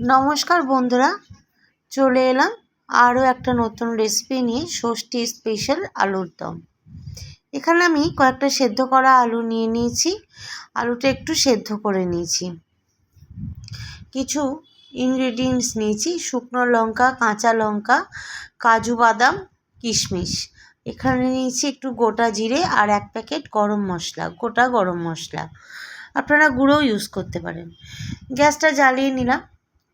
নমস্কার বন্ধুরা, চলে এলাম আরও একটা নতুন রেসিপি নিয়ে ষষ্ঠী স্পেশাল আলুর দম। এখানে আমি কয়েকটা সেদ্ধ করা আলু নিয়ে নিয়েছি, আলুটা একটু সেদ্ধ করে নিয়েছি। কিছু ইনগ্রেডিয়েন্টস নিয়েছি, শুকনো লঙ্কা, কাঁচা লঙ্কা, কাজু বাদাম, কিশমিশ। এখানে নিয়েছি একটু গোটা জিরে আর এক প্যাকেট গরম মশলা, গোটা গরম মশলা। আপনারা গুঁড়োও ইউজ করতে পারেন। গ্যাসটা জ্বালিয়ে নিলাম।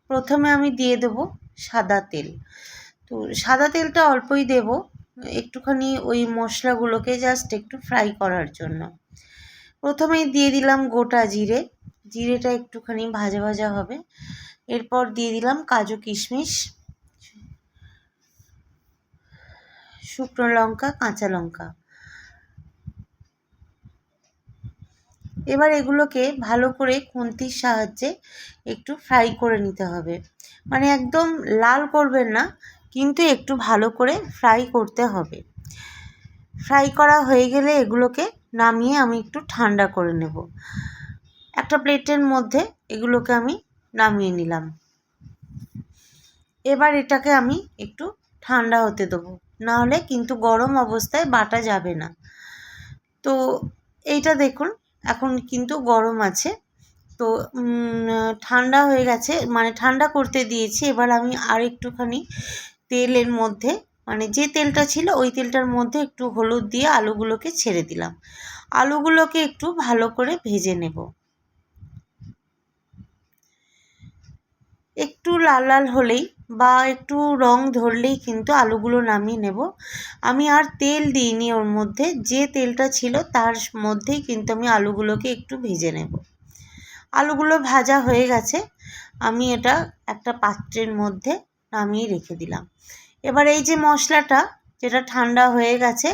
প্রথমে আমি দিয়ে দেবো সাদা তেল। তো সাদা তেলটা অল্পই দেব, একটুখানি ওই মশলাগুলোকে জাস্ট একটু ফ্রাই করার জন্য। প্রথমেই দিয়ে দিলাম গোটা জিরে, জিরেটা একটুখানি ভাজা ভাজা হবে। এরপর দিয়ে দিলাম কাজু কিশমিশ, শুকনো লঙ্কা, কাঁচা লঙ্কা। এবার এগুলোকে ভালো করে খুন্তির সাহায্যে একটু ফ্রাই করে নিতে হবে। মানে একদম লাল করবেন না, কিন্তু একটু ভালো করে ফ্রাই করতে হবে। ফ্রাই করা হয়ে গেলে এগুলোকে নামিয়ে আমি একটু ঠান্ডা করে নেব। একটা প্লেটের মধ্যে এগুলোকে আমি নামিয়ে নিলাম। এবার এটাকে আমি একটু ঠান্ডা হতে দেবো, নাহলে কিন্তু গরম অবস্থায় বাটা যাবে না। তো এইটা দেখুন এখন কিন্তু গরম আছে। তো ঠান্ডা হয়ে গেছে। মানে ঠান্ডা করতে দিয়েছি। এবার আমি আর একটুখানি তেলের মধ্যে মানে যে তেলটা ছিল ওই তেলটার মধ্যে একটু হলুদ দিয়ে আলুগুলোকে ছেড়ে দিলাম। আলুগুলোকে একটু ভালো করে ভেজে নেব। একটু লাল লাল হলেই বা একটু রং ধরলেই কিন্তু আলুগুলো নামিয়ে নেব। আমি আর তেল দিইনি ওর মধ্যে, যে তেলটা ছিল তার মধ্যেই কিন্তু আমি আলুগুলোকে একটু ভেজে নেব। আলুগুলো ভাজা হয়ে গেছে, আমি এটা একটা পাত্রের মধ্যে নামিয়ে রেখে দিলাম। এবার এই যে মশলাটা, যেটা ঠান্ডা হয়ে গেছে,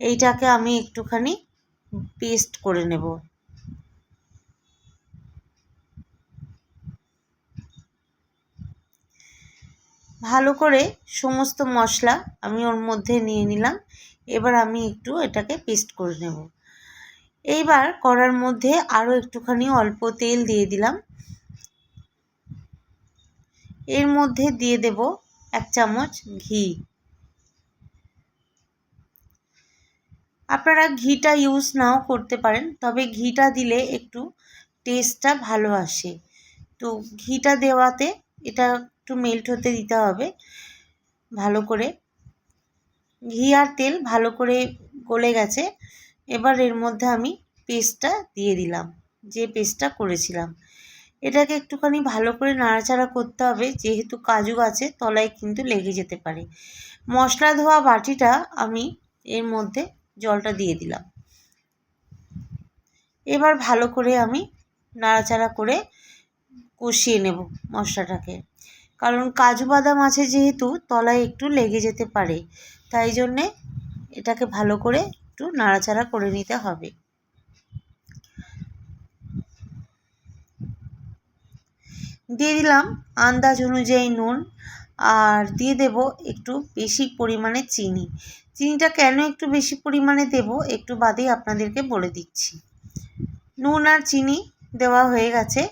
এইটাকে আমি একটুখানি পেস্ট করে নেব। ভালো করে সমস্ত মশলা আমি ওর মধ্যে নিয়ে নিলাম। এবার আমি একটু এটাকে পেস্ট করে নেব। এইবার কড়ার মধ্যে আরও একটুখানি অল্প তেল দিয়ে দিলাম। এর মধ্যে দিয়ে দেব এক চামচ ঘি। আপনারা ঘিটা ইউজ নাও করতে পারেন, তবে ঘিটা দিলে একটু টেস্টটা ভালো আসে। তো ঘিটা দেওয়াতে এটা একটু মেল্ট হতে দিতে হবে। ভালো করে। ঘি আর তেল ভালো করে গলে গেছে। এবার এর মধ্যে আমি পেস্টটা দিয়ে দিলাম, যে পেস্টটা করেছিলাম। এটাকে একটুখানি ভালো করে নাড়াচাড়া করতে হবে, যেহেতু কাজু আছে তলায় কিন্তু লেগে যেতে পারে। মশলা ধোয়া বাটিটা আমি এর মধ্যে জলটা দিয়ে দিলাম। এবার ভালো করে আমি নাড়াচাড়া করে কষিয়ে নেব মশলাটাকে। কারণ কাজু বাদাম আছে যেহেতু, তলায় একটু লেগে যেতে পারে। তাই জন্যে এটাকে ভালো করে একটু নাড়াচাড়া করে নিতে হবে। দিয়ে দিলাম আন্দাজ অনুযায়ী নুন আর দিয়ে দেব একটু বেশি পরিমাণে চিনি। চিনিটা কেন একটু বেশি পরিমাণে দেব একটু বাদেই আপনাদেরকে বলে দিচ্ছি। নুন আর চিনি দেওয়া হয়ে গেছে।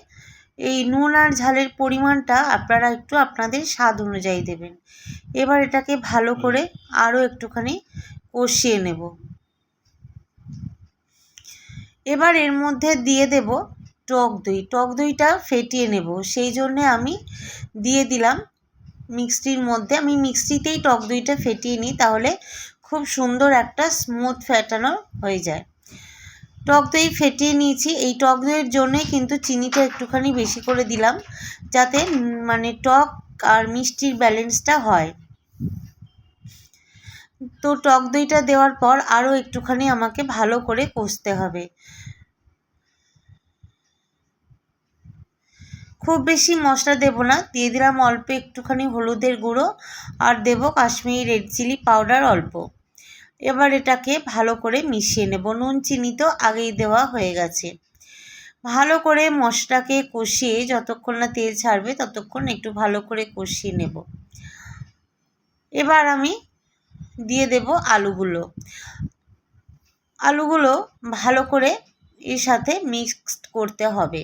এই নুন আর ঝালের পরিমাণটা আপনারা একটু আপনাদের স্বাদ অনুযায়ী দেবেন। এবার এটাকে ভালো করে আরও একটুখানি কষিয়ে নেব। এবার এর মধ্যে দিয়ে দেব টক দই। টক দইটা ফেটিয়ে নেব। সেই জন্যে আমি দিয়ে দিলাম মিক্সির মধ্যে। আমি মিক্সিতেই টক দইটা ফেটিয়ে নিই তাহলে খুব সুন্দর একটা স্মুথ ফ্যাটানো হয়ে যায়। টক দই ফেটিয়ে নিয়েছি। এই টক দইয়ের জন্যে কিন্তু চিনিটা একটুখানি বেশি করে দিলাম, যাতে মানে টক আর মিষ্টির ব্যালেন্সটা হয়। তো টক দইটা দেওয়ার পর আরও একটুখানি আমাকে ভালো করে কষতে হবে। খুব বেশি মশলা দেবো না, দিয়ে দিলাম অল্প একটুখানি হলুদের গুঁড়ো, আর দেবো কাশ্মীরি রেড চিলি পাউডার অল্প। এবার এটাকে ভালো করে মিশিয়ে নেব। নুন, চিনি তো আগেই দেওয়া হয়ে গেছে। ভালো করে মশলাকে কষিয়ে যতক্ষণ না তেল ছাড়বে ততক্ষণ একটু ভালো করে কষিয়ে নেব। এবার আমি দিয়ে দেব আলুগুলো। আলুগুলো ভালো করে এর সাথে মিক্সড করতে হবে।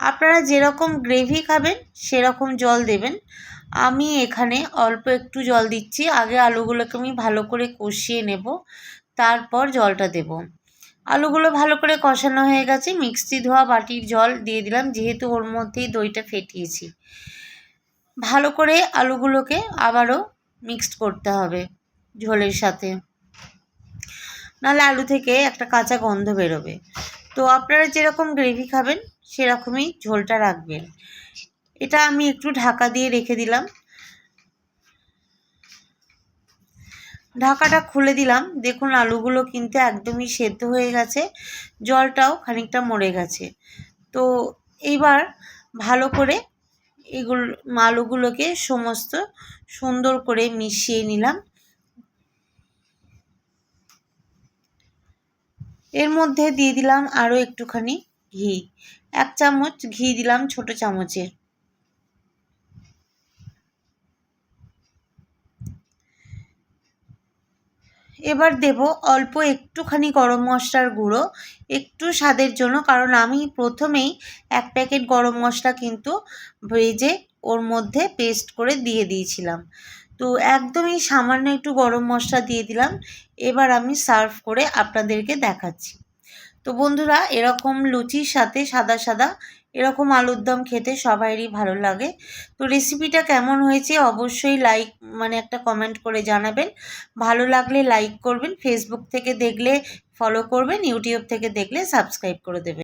আপনারা যেরকম গ্রেভি খাবেন, সেরকম জল দেবেন। আমি এখানে অল্প একটু জল দিচ্ছি। আগে আলুগুলোকে আমি ভালো করে কষিয়ে নেব। তারপর জলটা দেব। আলুগুলো ভালো করে কষানো হয়ে গেছে। মিক্সি ধোয়া বাটির জল দিয়ে দিলাম, যেহেতু ওর মধ্যেই দইটা ফেটিয়েছি। ভালো করে আলুগুলোকে আবারও মিক্সড করতে হবে ঝোলের সাথে। নাহলে আলু থেকে একটা কাঁচা গন্ধ বেরোবে। তো আপনারা যেরকম গ্রেভি খাবেন সেরকমই ঝোলটা রাখবেন। এটা আমি একটু ঢাকা দিয়ে রেখে দিলাম। ঢাকাটা খুলে দিলাম। দেখুন, আলুগুলো কিন্তু একদমই সেদ্ধ হয়ে গেছে। জলটাও খানিকটা মরে গেছে। তো এইবার ভালো করে এগুলো, আলুগুলোকে সমস্ত সুন্দর করে মিশিয়ে নিলাম। এর মধ্যে দিয়ে দিলাম আরও একটুখানি ঘি। এক চামচ ঘি দিলাম ছোট চামচের এবার দেব অল্প একটুখানি গরম মশলার গুঁড়ো, একটু স্বাদের জন্য, কারণ আমি প্রথমেই এক প্যাকেট গরম মশলা কিন্তু ভেজে ওর মধ্যে পেস্ট করে দিয়ে দিয়েছিলাম। তো একদমই সামান্য একটু গরম মশলা দিয়ে দিলাম। এবার আমি সার্ভ করে আপনাদেরকে দেখাচ্ছি। তো বন্ধুরা, এরকম লুচির সাথে সাদা সাদা এরকম আলুর দম খেতে সবাইরই ভালো লাগে। তো রেসিপিটা কেমন হয়েছে অবশ্যই লাইক মানে একটা কমেন্ট করে জানাবেন। ভালো লাগলে লাইক করবেন ফেসবুক থেকে দেখলে ফলো করবেন ইউটিউব থেকে দেখলে সাবস্ক্রাইব করে দেবেন।